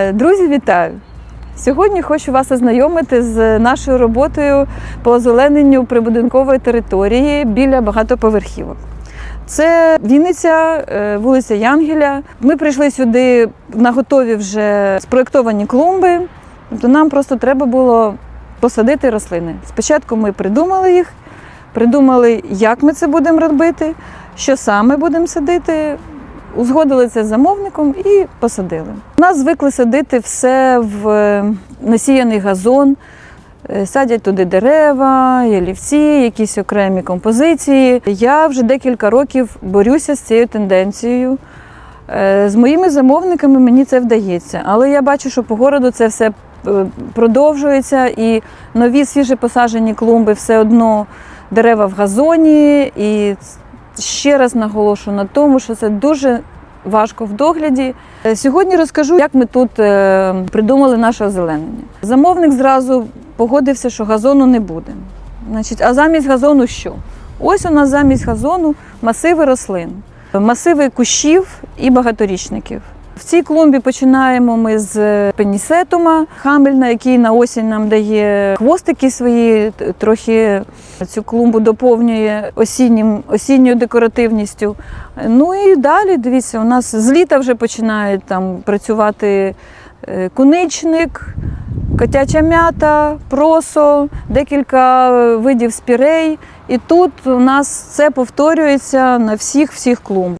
Е, Друзі, вітаю! Сьогодні хочу вас ознайомити з нашою роботою по озелененню прибудинкової території біля багатоповерхівок. Це Вінниця, е, вулиця Янгеля. Ми прийшли сюди на готові вже спроєктовані клумби. Тобто нам просто треба було посадити рослини. Спочатку ми придумали їх, придумали, як ми це будемо робити, що саме будемо садити. Узгодили це з замовником і посадили. Нас звикли садити все в е, насіяний газон, Е, садять туди дерева, ялівці, якісь окремі композиції. Я вже декілька років борюся з цією тенденцією. Е, З моїми замовниками мені це вдається, але я бачу, що по городу це все продовжується, і нові свіже посаджені клумби все одно дерева в газоні. І ще раз наголошу на тому, що це дуже важко в догляді. Е, Сьогодні розкажу, як ми тут е, придумали наше озеленення. Замовник зразу погодився, що газону не буде. Значить, а замість газону що? Ось у нас замість газону масиви рослин, масиви кущів і багаторічників. В цій клумбі починаємо ми з пенісетума хамельна, який на осінь нам дає хвостики свої, трохи цю клумбу доповнює осіннім, осінньою декоративністю. Ну і далі, дивіться, у нас з літа вже починають там працювати е, куничник, котяча м'ята, просо, декілька е, видів спірей. І тут у нас це повторюється на всіх всіх клумбах.